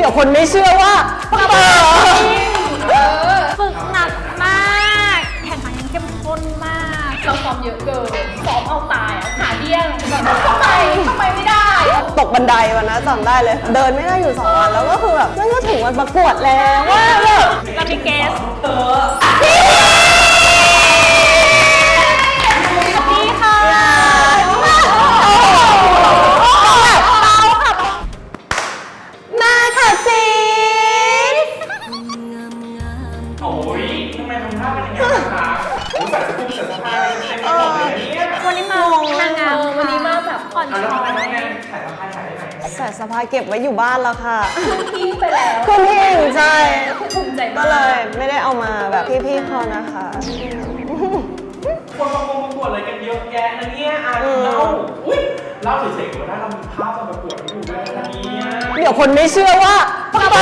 เดี๋ยวคนไม่เชื่อว่าเปิดฝึกหนักมาก แข่งขันยังเข้มข้นมาก เราซ้อมเยอะเกินซ้อมเอาตายอะขาเดี้ยงแบบทำไมทำไมไม่ได้ ตกบันไดวันนั้นจำได้เลย เดินไม่ได้อยู่สองวันแล้วก็คือแบบนั่นก็ถึงวันประกวดแล้วว่าแบบเรามีเกสนี่ ใส่สกุลใส่สะพายอะไรเต็มไปหมดเลยเนี่ยวันนี้มานางงามวันนี้มาแบบอ่อนเอาแล้วช้อทำไมยน้องแนนถ่ายสะพายถ่ายได้ไหนใส่สะพายเก็บไว้อยู่บ้านแล้วค่ะทิ้งไปแล้วคุณพี่หญิงใจคือภูมิใจก็มากเลยไม่ได้เอามาแบบพี่ๆเขานะคะ คนประกวดประกวดอะไรกันเยอะแยะนะเนี่ยอะเล่าอุ้ยเล่าเฉยๆก็ได้เรามีภาพตอนประกวดให้ดูด้วยนะเนี่ยเดี๋ยวคนไม่เชื่อว่าเปิดเอ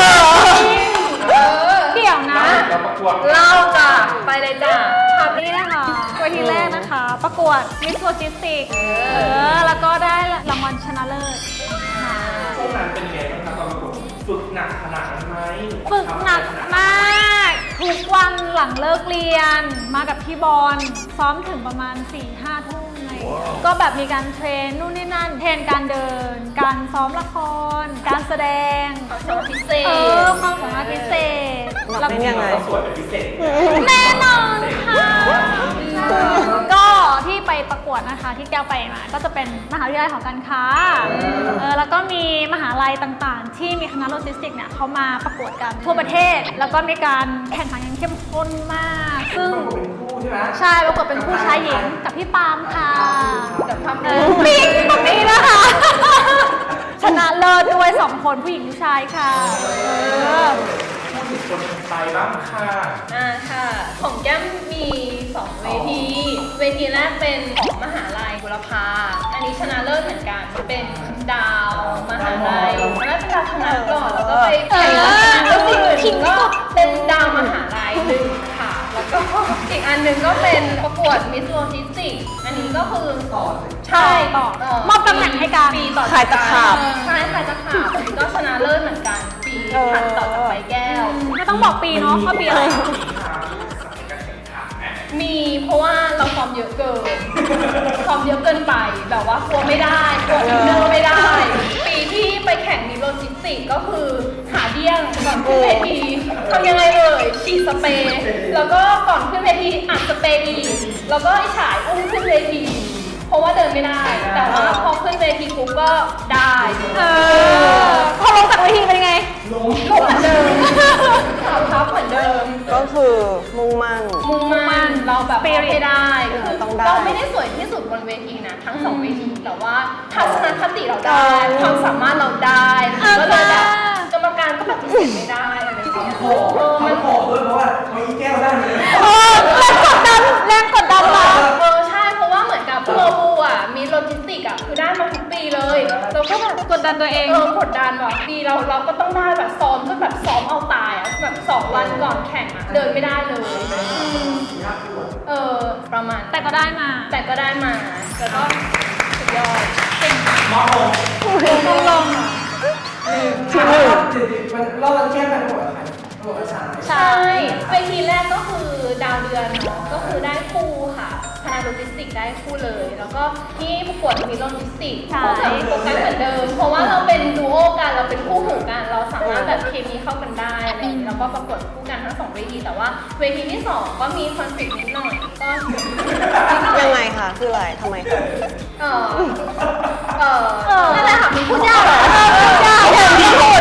นะคะประกวด Miss Logistics เออ แล้วก็ได้รางวัลชนะเลิศค่ะช่วงนั้นเป็นไงบ้างคะตอนประกวดฝึกหนักขนาดนั้นไหมฝึกหนักมาก ทุกวันหลังเลิกเรียน มากับพี่บอลซ้อมถึงประมาณ4ี่ห้าทุ่มอะไรอย่างเงี้ยก็แบบมีการเทรนนู่นนี่นั่น เทรนการเดิน การซ้อมละคร การแสดง ความสามารถพิเศเอษอความสามารถพิเศษหนักเป็นยังไงเราสวยเป็นพิเศษ นะคะที่แก้วไปมาก็จะเป็นมหาวิทยาลัยของการค้าเออแล้วก็มีมหาลัยต่างๆ ที่มีคณะโลจิสติกส์เนี่ยเขามาประกวดกันทั่วประเทศ แล้วก็มีการแข่งขันกันเข้มข้นมาก ซึ่งประกวดเป็นคู่ใช่ไหมใช่ประกวดเป็นคู่ชายหญิงกับพี่ปาล์มค่ะกับทำเออปิ๊งตรงนี้นะคะชนะเลิศด้วยสองคนผู้หญิงผู้ชายค่ะเออพูดถึงคนถัดไปบ้างค่ะอ่าค่ะ ของแก้มมี2เวที เวทีแรกเป็นของมหาลัยบุรพา อันนี้ชนะเลิศเหมือนกัน เป็นดาวมหาลัยตอนแรกเป็นดาวคณะก่อนแล้วก็ไปแข่งกับคณะอื่นก็เป็นดาวมหาลัยหนึ่งค่ะ แล้วก็อีกอันหนึ่งก็เป็นประกวดมิสโลจิสติก อันนี้ก็คือใช่ต่อเมอบตำแหน่งให้กันปีต่อขายตะขาบใช่ขายตะขาบก็ชนะเลิศเหมือนกัน ปีถัดต่อจากไปแก้วไม่ต้องบอกปีเนาะว่าปีอะไร มีเพราะว่าเราซ้อมเยอะเกินซ้อมเยอะเกินไปแบบว่ากลัวไม่ได้กลัวอินเนอร์ไม่ได้ ปีที่ไปแข่งมีโลจิสติกก็คือหาเดี้ยงก่อนขึ้นเวทีทำยังไงเอ่ยฉีดสเปรย์แล้วก็ก่อนขึ้นเวทีอัดสเปรย์อีกแล้วก็ไอ้ฉายอุ้มขึ้นเวที เพราะว่าเดินไม่ได้ แต่ว่าพอขึ้นเวทีปุ๊บก็ได้เออพอลงจากเวทีเป็นยังไงลงเหมือนเดิมข่าวทับเหมือนเดิม ก็คือมุ่งมั่น มุ่งมั่นเราแบบ Spirit ไม่ได้เออคือต้องได้เราไม่ได้สวยที่สุดบนเวทีนะ ทั้งสองเวทีแต่ว่าทัศนคติเราได้เออความสามารถเราได้เออก็เลยแบบค่ะกรรมการก็ปฏิเสธไม่ได้อะไรอย่างเงี้ยโอ้โหมันโผล่ด้วยเพราะว่าเขาอีแก้วได้เลยเออแรงกดดันแรงกดดันมาเออใช่เพราะว่าเหมือนกับโมบูอะมีโลจิส ติกอะคือได้มาทุกปีเลยเราก็แบบกดดันตัวเอง เออกดดันแบบปีเราเราก็ต้องได้แบบซ้อมก็แบบซ้อมเอาตายอะแบบสองวันก่อนแข่งอะเดินไม่ได้เลยอืมเออประมาณแต่ก็ได้มาแต่ก็ได้มาแล้วก็สุดยอดเก่งมากมอโหลงลงที่หนึ่งมันเราแก้เป็นหัวใครหัวชายใช่เวทีแรกก็คือดาวเดือนเนาะก็คือได้คู่ค่ะค ณะโลจิสติกได้คู่เลย แล้วก็ที่ประกวดมีโลจิสติกคู่กับโปรแกรมเหมือนเดิม เพราะว่าเราเป็นดูโอกันเราเป็นคู่หูกัน เราสามารถแบบเคมีเข้ากันได้อะไรอย่างนี้แล้วก็ประกวดคู่กันทั้งสองเวที แต่ว่าเวทีที่สองก็มีคอนฟ lict นิดหน่อย ก็ยังไงคะคืออะไรทำไมคะเออเออนั่นแหละค่ะมีพูดยากเหรอพูดยากอย่างที่พูด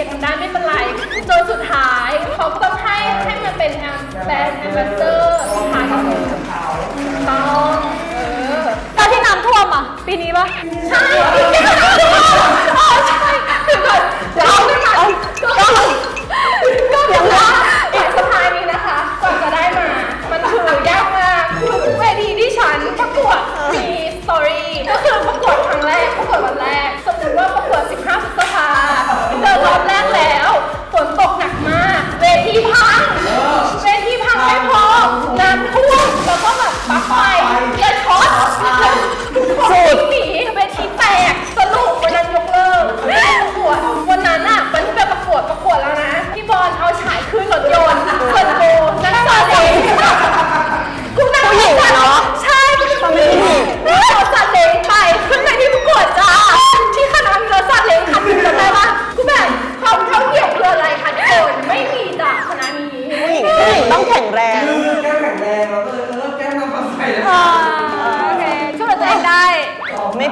ียทำได้ไม่เป็นไรจนสุดท้ายเขาต้องให้ให้มันเป็นแอมแบนแอมบาสเตอร์สุท้าต้องเออแล้วที่น้ำท่วมอะ ปีนี้ปะใช่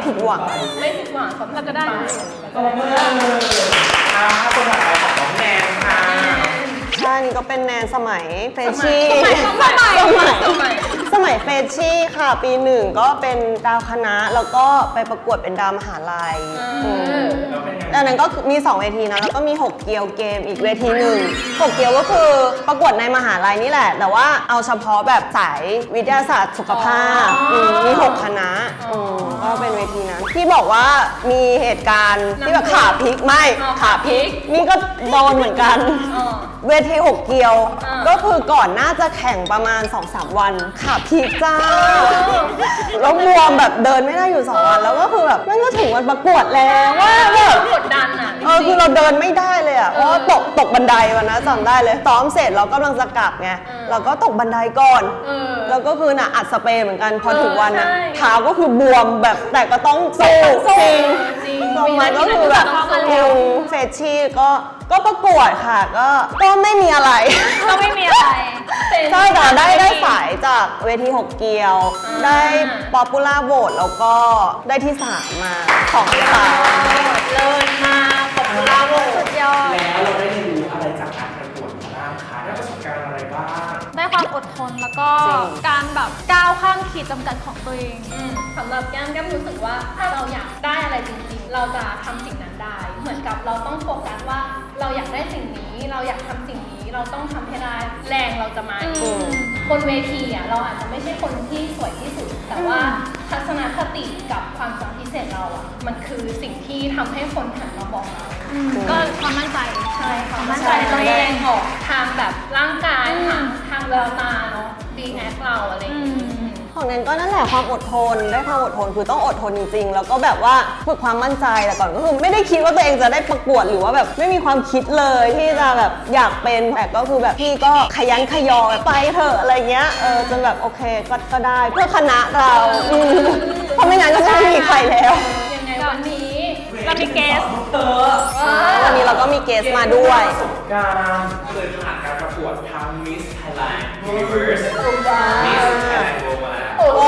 ผิดหวัง ไม่ผิดหวังสำหรับเราจะได้ตบมืออ่าคนถัดไปของน้องแนนค่ะ ใช่นี่ก็เป็นแนนสมัยเฟรชชี่สมัยสมัยสมัยสมัยสมัยเฟรชชี่ค่ะ ปีหนึ่งก็เป็นดาวคณะแล้วก็ไปประกวดเป็นดาวมหาลัยมแล้วเป็นไงอันนั้นก็คือมี 2 เวทีนะ แล้วก็มี 6 เกียวเกมอีกเวทีหนึ่ง6 เกียวก็คือประกวดในมหาลัยนี่แหละ แต่ว่าเอาเฉพาะแบบสายวิทยาศาสตร์สุขภาพอ๋อมมี 6 คณะมก็เป็นเวทีนั้นที่บอกว่ามีเหตุการณ์ที่แบบขาพลิกไม่อ๋อขาพลิก นี่ก็โดนเหมือนกันอ๋อเวที6เกียว อ่า ก็คือก่อนน่าจะแข่งประมาณ 2-3 วัน ขาพลิกจ้าแล้วบวมแบบเดินไม่ได้อยู่2วันแล้วก็คือแบบมันก็ถึงวันประกวดแล้วว่าแบบกดดันอะเออคือเราเดินไม่ได้เลยอะเพราะว่าตกตกบันไดวันนั้นจำได้เลยซ้อมเสร็จเรากำลังจะกลับไงเออเราก็ตกบันไดก่อน เออ แล้วก็คือน่ะอัดสเปรย์เหมือนกันพอเออถึงวันน่ะใช่ เท้าก็คือบวมแบบแต่ก็ต้องสู้สู้จริง จริงลงมาก็คือแบบต้องสู้อืมเฟชชี่ก็ก็ประกวดค่ะก็ก็ไม่มีอะไรก็ไม่มีอะไรใช่แต่ได้ได้สายจากเวทีหกเกียวอ่าได้ป๊อปปูล่าโหวตแล้วก็ได้ที่สามมาสองสายเลิศมากขอบคุณลาโวสุดยอดแล้วเราได้ ความอดทนแล้วก็จริง การแบบก้าวข้ามขีดจำกัดของตัวเอง อืมสำหรับแก้มแก้มรู้สึกว่าถ้าเราอยากได้อะไรจริงๆ เราจะทำสิ่งนั้นได้ เหมือนกับเราต้องโฟกัสว่าเราอยากได้สิ่งนี้ เราอยากทำสิ่งนี้ เราต้องทำให้ได้ แรงเราจะมาเออืงมบนเวทีอะเราอาจจะไม่ใช่คนที่สวยที่สุด แต่ว่าทัศนคติกับความสามารถพิเศษเราอะมันคือสิ่งที่ทำให้คนหันมาบอกเรา ก็ความมั่นใจใช่ค่ะมั่นใจในตัวเองออกทางแบบร่างกายทางทางแววตาเนาะดีแอคเราอะไรอย่างงี้ของแนนก็นั่นแหละความอดทนได้ความอดทนคือต้องอดทนจริงๆแล้วก็แบบว่าฝึกความมั่นใจแต่ก่อนก็คือไม่ได้คิดว่าตัวเองจะได้ประกวดหรือว่าแบบไม่มีความคิดเลยที่จะแบบอยากเป็นแต่ก็คือแบบพี่ก็ขยันขยอไปเถอะอะไรเงี้ยเออจนแบบโอเคก็ก็ได้เพื่อคณะเราอืมเพราะไม่งั้นก็จะไม่มีใครแล้วยังไงวันนี้ เรามีเกสเธอวันนี้เราก็มีเกสมาด้วย ประสบการณ์เคยผ่านการประกวดทาง Miss Thailand Universe Miss Thailand World มาแล้ว โอ้โห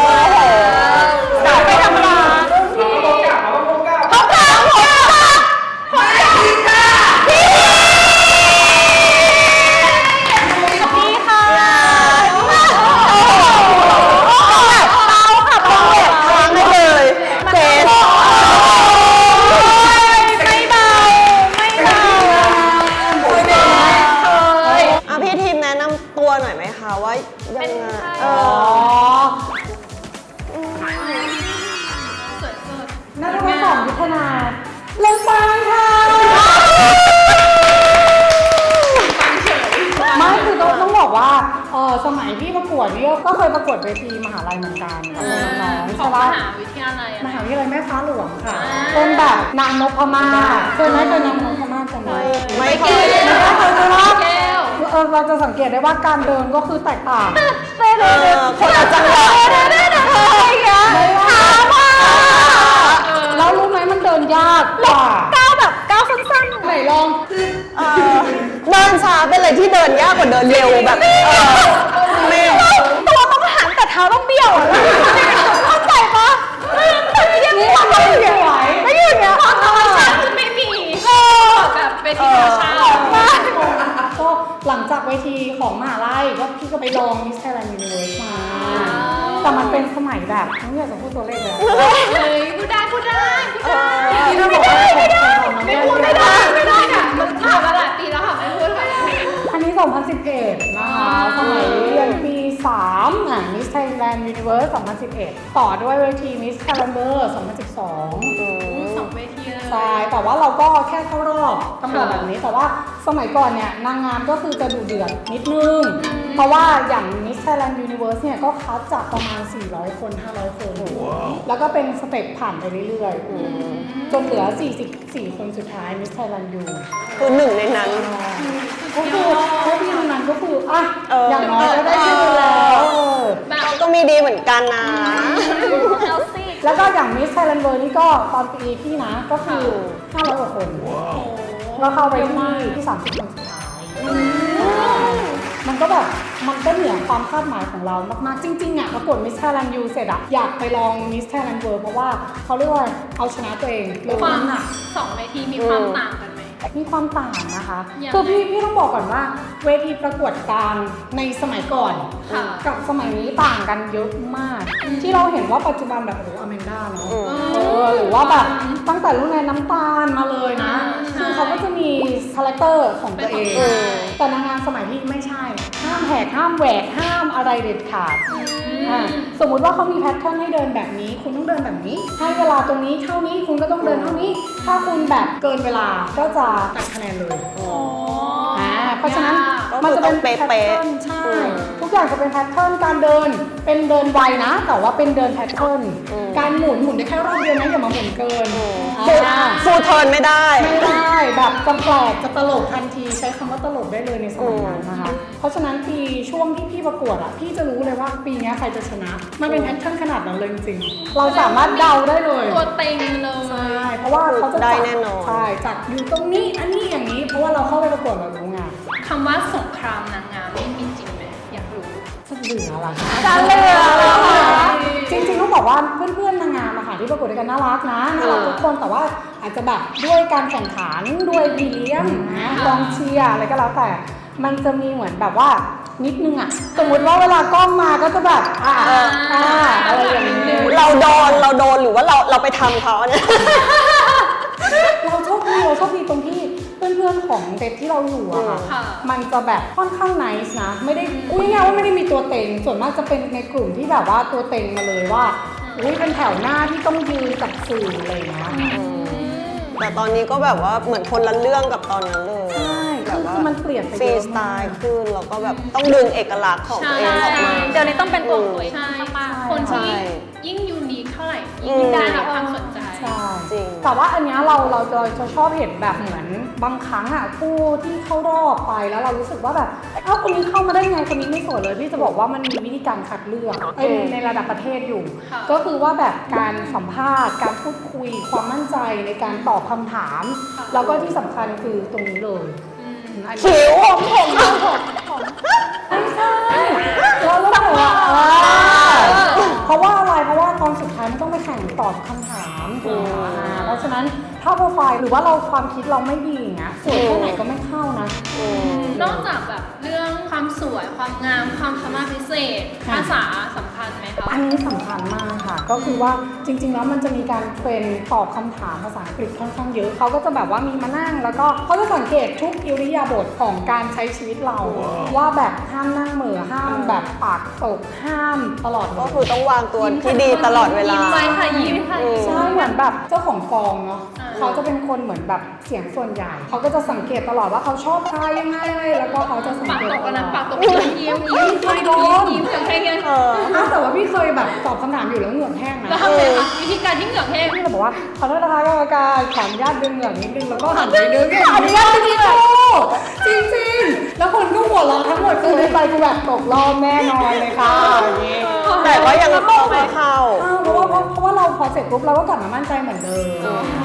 อสมัยพี่ประกวดนี่ก็เคยประกวดเวทีมหาลัยเหมือนกันกับน้องๆขอใช่งมปะหาวิทยาลัยอะ มหาวิทยาลัยแม่ฟ้าหลวงค่ะ อ่า เป็นแบบนางนพมาศเคยไหมเคยนางนพมาศกันไหมไม่เคยไม่เคยใช่ปะแก้วเออเราจะสังเกตได้ว่าการเดินก็คือแตกต่าง เออคนละจังหวะแล้วรู้ไหมมันเดินยากกว่าก้าวแบบก้าวสั้นๆไหนลองเออเดินช้าเป็นอะไรที่เดินยากกว่าเดินเร็วแบบเออ พี่ก็ไปลองมิสไทยแลนด์ยูนิเวิร์สมาแต่มันเป็นสมัยแบบต้องอยากจะพูดตัวเลขเลยอะเฮ้ยพูดได้พูดได้พูดได้ที่เราบอกว่าไม่พูดไม่ได้ไม่ได้ค่ะมันผ่านมาหลายปีแล้วค่ะไม่พูดค่ะอันนี้ 2011 นะคะสมัยเรียนปี3อะ Miss Thailand Universe 2011 ต่อด้วยเวที Miss Calendar 2012 สองเวทีเลยใช่แต่ว่าเราก็แค่เข้ารอบต้องบอกแบบนี้ แต่ว่าสมัยก่อนเนี่ยนางงามก็คือจะดูเดือดนิดนึง เพราะว่าอย่าง Miss Thailand Universe เนี่ยก็คัดจากประมาณ 400 คน 500 คน แล้วก็เป็นสเต็ปผ่านไปเรื่อยๆจนเหลือ 44 คนสุดท้าย Miss Thailand U คือหนึ่งในนั้นก็คือพวกพี่คนนั้นก็คืออะเออออย่างน้อยก็ได้ชื่อแล้วเออแบบก็มีดีเหมือนกันนะเอลซี่แล้วก็อย่าง Miss Thailand World นี่ก็ตอนปีพี่นะก็คือ 500 กว่าคนก็เข้าไปที่ที่ 30 คนสุดท้าย มันก็แบบมันก็เหนือความคาดหมายของเรามากๆจริงๆอะประกวด Miss Thailand U เสร็จอะอยากไปลอง Miss Thailand World เพราะว่าเขาเรียกว่าเอาชนะตัวเองลดความน้ำหนักสองเวทีมีความต่างกันไหมมีความต่างนะคะยังไงคือพี่พี่ต้องบอกก่อนว่า เวทีประกวดกลางในสมัยก่อนค่ะกับสมัยนี้ต่างกันเยอะมาก ที่เราเห็นว่าปัจจุบันแบบโอ้โหอเมนด้าเนาะอืมเออหรือว่าแบบตั้งแต่รุ่นในน้ำตาลมาเลยนะใช่ คือเขาก็จะมีคาแรคเตอร์ของตัวเองอืมแต่นางงามสมัยที่ไม่ใช่ ห้ามแหกห้ามแหวกห้ามอะไรเด็ดขาดอะสมมุติว่าเขามีแพทเทิร์นให้เดินแบบนี้ คุณต้องเดินแบบนี้ ให้เวลาตรงนี้เท่านี้คุณก็ต้องเดินเท่านี้ ถ้าคุณแบบเกินเวลาก็จะตัดคะแนนเลยอ่าเพราะฉะนั้นก็คือมันจะเป็นต้องเป๊ะแพทๆเทิร์นใช่อืมทุกอย่างจะเป็นแพทเทิร์นการเดินเป็นเดินไวนะ แต่ว่าเป็นเดินแพทเทิร์นอืมการหมุนหมุนได้แค่รอบเดียวนะอย่ามาหมุนเกินฟูอ่าฟูเทิร์นไม่ได้ไม่ได้ แบบจะแปลกจะตลกทันทีใช้คำว่าตลกได้เลยในสมัยนั้นนะคะ เพราะฉะนั้นปีช่วงที่พี่ประกวดอะพี่จะรู้เลยว่าปีเนี้ยใครจะชนะ มันเป็นแพทเทิร์นขนาดนั้นเลยจริงๆเราสามารถเดาได้เลยตัวเต็งเลยใช่เพราะว่าเขาจะได้จัดแน่นอนใช่จัดอยู่ตรงนี้อันนี้อย่างนี้ เพราะว่าเราเข้าไปประกวดเรารู้ไงคำว่าสงครามนางงามนี่มีจริงไหมอยากรู้จะเหลืออะไรจะเหลือเหรอคะจริงๆต้องบอกว่าเพื่อนๆนางงามอะค่ะ ที่ประกวดด้วยกันน่ารักนะน่ารักทุกคนแต่ว่าอาจจะแบบด้วยการแข่งขันด้วยพี่เลี้ยงนะกองเชียร์อะไรก็แล้วแต่ มันจะมีเหมือนแบบว่านิดนึงอะสมมติว่าเวลากล้องมาก็จะแบบอ่าอ่าอะไรอย่างนี้เราโดนเราโดนหรือว่าเราเราไปทำเขาเนี่ยเราโชคดีเราโชคดีตรงที่เพื่อนๆของเด็กที่เราอยู่อะค่ะค่ะมันจะแบบค่อนข้างไนส์นะ ไม่ได้อุ้ยง่ายๆว่าไม่ได้มีตัวเต็ง ส่วนมากจะเป็นในกลุ่มที่แบบว่าตัวเต็งมาเลยว่า อุ้ยเป็นแถวหน้าที่ต้องยืนกับสื่ออะไรอย่างเงี้ยแต่ตอนนี้ก็แบบว่าเหมือนคนละเรื่องกับตอนนั้นเลยใช่แบบว่าคือมันเปลี่ยนไปฟรีเยอะสไตมาก ล์ขึ้นแล้วก็แบบต้องดึงเอกลักษณ์ของตัวเองออกมา เดี๋ยวนี้ต้องเป็นตัวของตัวเองใช่มากคนที่ใช่ ยิ่งยูนิคเท่าไหร่อืยิ่งมได้รับความสนใจ ใช่จริง แต่ว่าอันเนี้ยเราเราจะจะชอบเห็นแบบเหมือนบางครั้งอะผู้ที่เข้ารอบไปแล้วเรารู้สึกว่าแบบเอ้าคนนี้เข้ามาได้ไงคนนี้ไม่สวยเลยพี่จะบอกว่ามันมีวิธีการคัดเลือกเอ้ยอืมในระดับประเทศอยู่ค่ะก็คือว่าแบบการสัมภาษณ์ การพูดคุยความมั่นใจในการตอบคำถาม แล้วก็ที่สำคัญคือตรงนี้เลยอันนี้คิ้วผมผมผมผมไม่ ไฟล์หรือว่าเราความคิดเราไม่ดีอย่างเงี้ยสวยแค่ไหนก็ไม่เข้านะ นอกจากแบบเรื่องความสวยความงามความสามารถพิเศษ ค่ะ ภาษาสำคัญไหมคะอันนี้สำคัญมากค่ะ ก็คือว่าจริง ๆ แล้วมันจะมีการเทรนตอบคำถามภาษาอังกฤษค่อนข้างเยอะ เขาก็จะแบบว่ามีมานั่ง แล้วก็เขาจะสังเกตทุกอิริยาบถของการใช้ชีวิตเรา ว่าแบบห้ามนั่งเหม่อห้ามแบบปากตกห้ามตลอดเลก็ยคือต้องวางตัวที่ดีตลอดเวลา ยิ้มไว้ค่ะยิ้มค่ะอืมใช่เหมือนแบบเจ้าของกองเนาะ อ่า เขาจะเป็นคนเหมือนแบบเสียงส่วนใหญ่ เขาก็จะสังเกตตลอดว่าเขาชอบใครยังไงแล้วก็เขาจะสังปากเกตตกกันนะลอดปากตกยิ้มยิ้มยิ้มยิ้มยิ้มยิ้มอย่างแค่นี้เอออ้าวแต่ว่าพี่เคยแบบตอบคำถามอยู่แล้วเหงื่อแห้งนะแล้วทำไงคะวิธีการที่เหงือกแห้งพี่เลยบอกว่าขอโทษนะคะกรรมการขออนุญาตดึงเหงือกนิดนึงแล้วก็หันไปดึงขออนุญาตดึงเหงือกจริงๆ แล้วคนก็หัวเราะทั้งหมดคือในใจกูแบบตกรอบแน่นอนเลยค่ะอย่างนี้แต่ก็ยังเข้าไม่เข้าอ้าวเพราะว่าเพราะเพราะว่าเราพอเสร็จปุ๊บเราก็กลับมามั่นใจเหมือนเดิม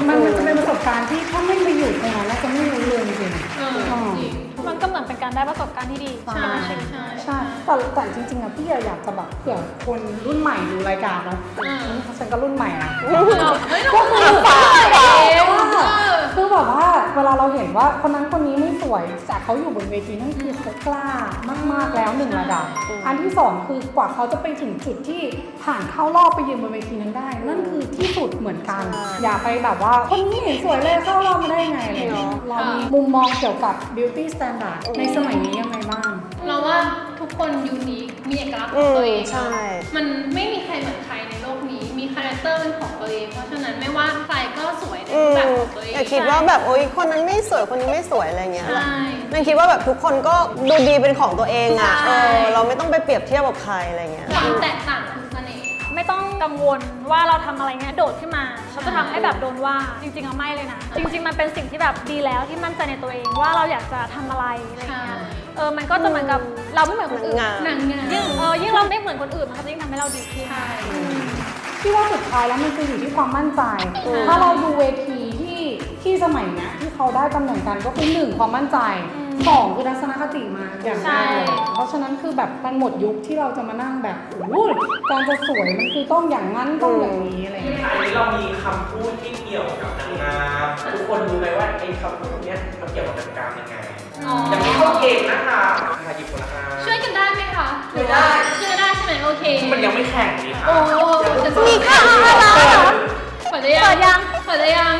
มันมันจะเป็นประสบการณ์ที่ถ้าไม่ไปอยู่ตรงนั้นแล้วจะไม่รู้เรื่องจริงเออจริงๆมันก็เหมือนเป็นการได้ประสบการณ์ที่ดีใช่ใช่ไหมใช่ใช่แต่แต่จริงๆอะพี่อยากจะแบบเผื่อคนรุ่นใหม่ดูรายการเนาะอืมฉันก็รุ่นใหม่นะเฮ้ยเราก็คือฝากเอง คือแบบว่าเวลาเราเห็นว่าคนนั้นคนนี้ไม่สวยแต่เขาอยู่บนเวทีนั่นคือเขากล้ามากๆแล้วหนึ่งระดับ อันที่สองคือกว่าเขาจะไปถึงจุดที่ผ่านเข้ารอบไปยืนบนเวทีนั้นได้ นั่นคือที่สุดเหมือนกัน อย่าไปแบบว่าคนนี้เห็นสวยเลยเข้ารอบมาได้ยังไงอะไรอย่างเงี้ยเรามีมุมมองเกี่ยวกับ beauty standard ในสมัยนี้ยังไงบ้าง เราว่าทุกคนยูนิคมีเอกลักษณ์ขอืองมตัวเองใช่มันไม่มีใครเหมือน คาแรคเตอร์เป็นของตัวเอง เพราะฉะนั้นไม่ว่าใครก็สวยในอืรูปมแบบของตัวเอง อย่าคิดว่าแบบโอ๊ยคนนั้นไม่สวยคนนี้ไม่สวยอะไรเงี้ยใช่นั่นคิดว่าแบบทุกคนก็ดูดีเป็นของตัวเองอะใช่ เออเราไม่ต้องไปเปรียบเทียบกับใครอะไรเงี้ย ความแตกต่างคือเสน่ห์ ไม่ต้องกังวลว่าเราทำอะไรเงี้ยโดดขึ้นมาเขาจะทำให้แบบโดนว่าจริงๆแล้วไม่เลยนะ จริง ๆ มันเป็นสิ่งที่แบบดีแล้วที่มั่นใจในตัวเองว่าเราอยากจะทำอะไรอะไรเงี้ยใช่ เออมันก็จะเหมือนกับเราไม่เหมือนคนอื่นงานหนังงานยิ่งเออยิ่งเราไม่เหมือนคนอื่นมันก็จะยิ่งทำให้เราดีขึ้น ใช่ ที่ว่าสุดท้ายแล้วมันจะอยู่ที่ความมั่นใจอืมถ้าเราดูเวทีที่ที่สมัยเนี้ยที่เขาได้ตำแหน่งกันก็คือหนึ่งความมั่นใจสองคือทัศนคติมาอย่างแรกเลยเพราะฉะนั้นคือแบบมันหมดยุคที่เราจะมานั่งแบบโอ้โหการจะสวยมันคือต้องอย่างนั้นต้องอย่างนี้อะไรอย่างนี่เงี้ยค่ะอันนี้เรามีคำพูดที่เกี่ยวกับนางงามทุกคนรู้ไหมว่าไอ้คำพูดเนี้ยมันเกี่ยวกับนางงามยังไงอ๋อยังไม่เข้าเกณฑ์นะคะค่ะหยิบคนละอันช่วยกันได้ไหมคะช่วยได้ช่วยได้ใช่ ไหมโอเคมันยังไม่แข่งนี่ค่ะโอ้โหฉันจะมีค่ะอะไรเหรอเปิดได้ยังเปิดยังเปิดได้ยัง